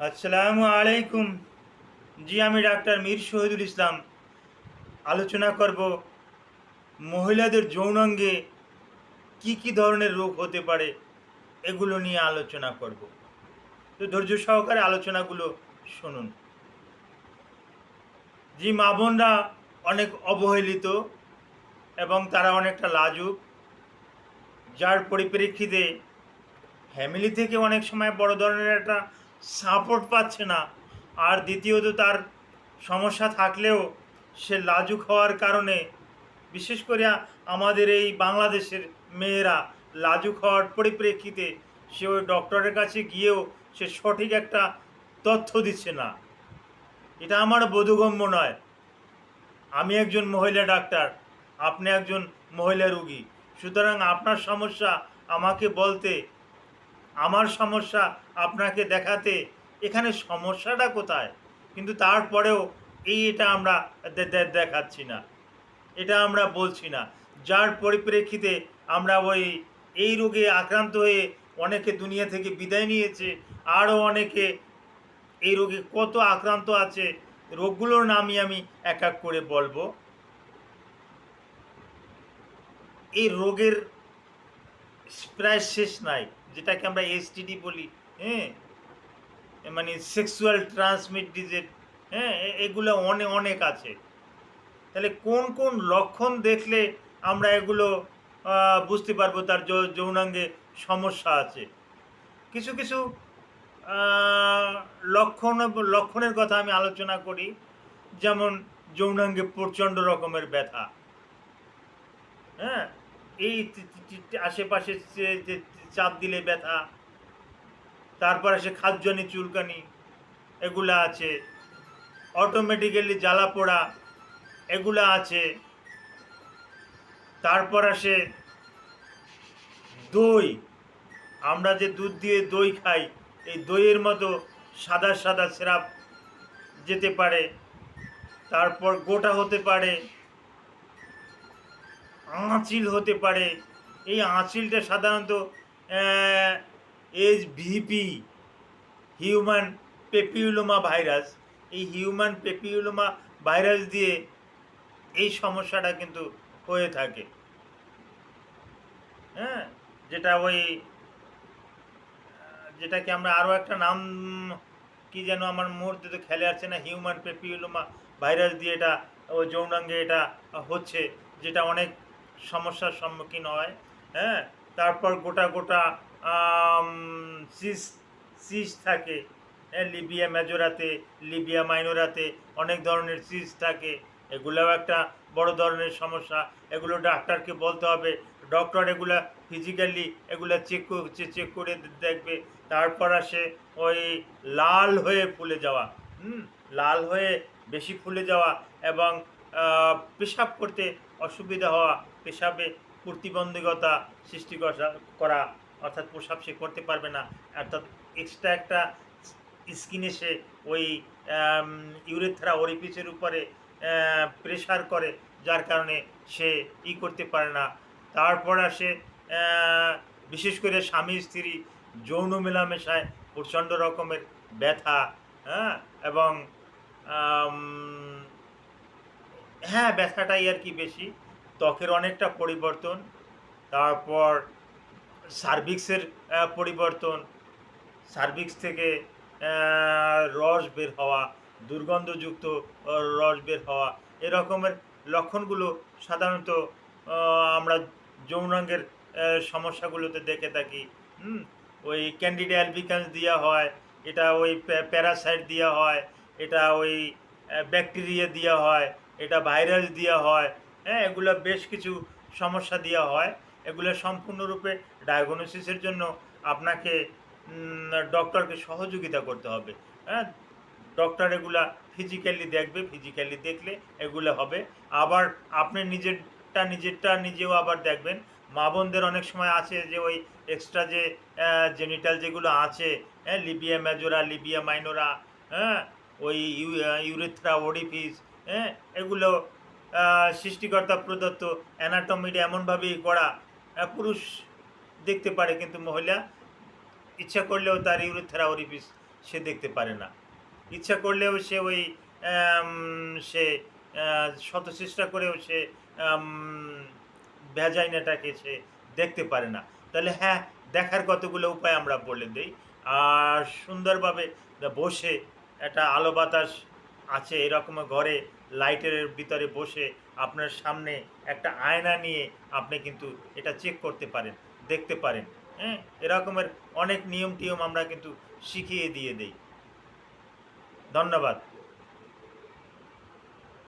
আসসালামু আলাইকুম। জি, আমি ডাক্তার মীর শহীদুল ইসলাম। আলোচনা করব মহিলাদের যৌনাঙ্গে কি কি ধরনের রোগ হতে পারে এগুলো নিয়ে আলোচনা করব। তো ধৈর্য সহকারে আলোচনাগুলো শুনুন। জি, মা বোনরা অনেক অবহেলিত এবং তারা অনেকটা লাজুক। যার পরিপ্রেক্ষিতে ফ্যামিলি থেকে অনেক সময় বড় ধরনের একটা সাপোর্ট পাচ্ছে না। আর দ্বিতীয়ত তার সমস্যা থাকলেও সে লাজুক হওয়ার কারণে বিশেষ করে আমাদের এই বাংলাদেশের মেয়েরা লাজুক হওয়ার পরিপ্রেক্ষিতে সে ওই ডক্টরের কাছে গিয়েও সে সঠিক একটা তথ্য দিচ্ছে না। এটা আমার বোধগম্য নয়। আমি একজন মহিলা ডাক্তার, আপনি একজন মহিলা রুগী। সুতরাং আপনার সমস্যা আমাকে বলতে আমার সমস্যা আপনাকে দেখাতে, এখানে সমস্যাটা কোথায়? কিন্তু তারপরেও এই এটা আমরা দেখাচ্ছি না। এটা আমরা বলছি না। যার পরিপ্রেক্ষিতে আমরা ওই, এই রোগে আক্রান্ত হয়ে অনেকে দুনিয়া থেকে বিদায় নিয়েছে, আরও অনেকে এই রোগে কত আক্রান্ত আছে, রোগগুলোর নামই আমি এক এক করে বলব। এই রোগের প্রায় শেষ নাই, যেটাকে আমরা এসটিডি বলি হ্যাঁ? মানে সেক্সুয়াল ট্রান্সমিট ডিজিজ হ্যাঁ? এগুলো অনেক অনেক আছে। তাহলে কোন কোন লক্ষণ দেখলে আমরা এগুলো বুঝতে পারব তার যৌনাঙ্গে সমস্যা আছে। কিছু কিছু লক্ষণ, লক্ষণের কথা আমি আলোচনা করি, যেমন যৌনাঙ্গে প্রচণ্ড রকমের ব্যথা হ্যাঁ? এই আশেপাশে চাপ দিলে ব্যথা, তারপর আসে খাদ্যনি, চুলকানি, এগুলা আছে। অটোমেটিক্যালি জ্বালা পোড়া, এগুলা আছে। তারপর আসে দই। আমরা যে দুধ দিয়ে দই খাই, এই দইয়ের মতো সাদা সাদা সিরাপ যেতে পারে। তারপর গোটা হতে পারে। আঁচিল হতে পারে। এই আঁচিলটা সাধারণত H P V human papilloma virus. এই হিউম্যান পেপিউলোমা ভাইরাস দিয়ে এই সমস্যাটা কিন্তু হয়ে থাকে। হ্যাঁ যেটা ওই যেটাকে আমরা আরও একটা নাম, কি যেন আমার মুহূর্তে তো খেলে আসছে না, হিউম্যান পেপিউলোমা ভাইরাস দিয়ে এটা ও যৌনাঙ্গে এটা হচ্ছে, যেটা অনেক সমস্যার সম্মুখীন হয় হ্যাঁ? তারপর গোটা গোটা সিস সিস থাকে হ্যাঁ, লিবিয়া মেজোরাতে লিবিয়া মাইনোরাতে অনেক ধরনের সিস থাকে। এগুলোও একটা বড় ধরনের সমস্যা। এগুলো ডাক্তারকে বলতে হবে। ডক্টর এগুলা ফিজিক্যালি এগুলা চেক চেক করে দেখবে। তারপর আসে ওই লাল হয়ে ফুলে যাওয়া হুম? লাল হয়ে বেশি ফুলে যাওয়া এবং পেশাব করতে অসুবিধা হওয়া। পেশাবে প্রতিবন্ধকতা সৃষ্টি করা- অর্থাৎ প্রসাব সে করতে পারবে না। অর্থাৎ এক্সট্রা একটা স্কিনে সে ওই ইউরেথ্রা ওরিপিসের উপরে প্রেশার করে, যার কারণে সে ই করতে পারে না। তারপর আসে বিশেষ করে স্বামী, স্ত্রী যৌন মেলামেশায় প্রচণ্ড রকমের ব্যথা হ্যাঁ? এবং হ্যাঁ ব্যথাটাই আর কি বেশি। ত্বকের অনেকটা পরিবর্তন, তারপর সার্ভিক্সের পরিবর্তন সার্ভিক্স থেকে রস বের হওয়া, দুর্গন্ধযুক্ত রস বের হওয়া, এরকমের লক্ষণগুলো সাধারণত আমরা যৌনাঙ্গের সমস্যাগুলোতে দেখে থাকি। হুম, ওই ক্যান্ডিডা অ্যালবিকান্স দেওয়া হয়, এটা ওই প্যারাসাইট দেওয়া হয়, এটা ওই ব্যাকটেরিয়া দেওয়া হয়, এটা ভাইরাস দেওয়া হয় হ্যাঁ এগুলো বেশ কিছু সমস্যা দেওয়া হয়। এগুলো সম্পূর্ণরূপে ডায়াগনোসিসের জন্য আপনাকে ডক্টরকে সহযোগিতা করতে হবে। হ্যাঁ ডক্টর এগুলা ফিজিক্যালি দেখবে ফিজিক্যালি দেখলে এগুলো হবে। আবার আপনি নিজেরটা নিজেরটা নিজেও আবার দেখবেন। মা বোনদের অনেক সময় আছে যে ওই এক্সট্রা যে জেনিটাল যেগুলো আছে হ্যাঁ লিবিয়া মেজোরা লিবিয়া মাইনোরা হ্যাঁ ওই ইউরেথ্রা ওডিফিস হ্যাঁ এগুলো সৃষ্টিকর্তা প্রদত্ত অ্যানাটমিটা এমনভাবেই করা পুরুষ দেখতে পারে কিন্তু মহিলা, ইচ্ছা করলেও তার ইউরেথ্রা ওরিপিস সে দেখতে পারে না। ইচ্ছা করলেও সে ওই সে শত চেষ্টা করেও সে ভ্যাজাইনাটাকে সে দেখতে পারে না। তাহলে হ্যাঁ দেখার কতগুলো উপায় আমরা বলে দিই। আর সুন্দরভাবে বসে একটা আলো বাতাস আছে এরকম ঘরে লাইটের ভিতরে বসে আপনার সামনে একটা আয়না নিয়ে আপনি কিন্তু এটা চেক করতে পারেন, দেখতে পারেন। হ্যাঁ এরকমের অনেক নিয়ম টিয়ম আমরা কিন্তু শিখিয়ে দিয়ে দেই। ধন্যবাদ।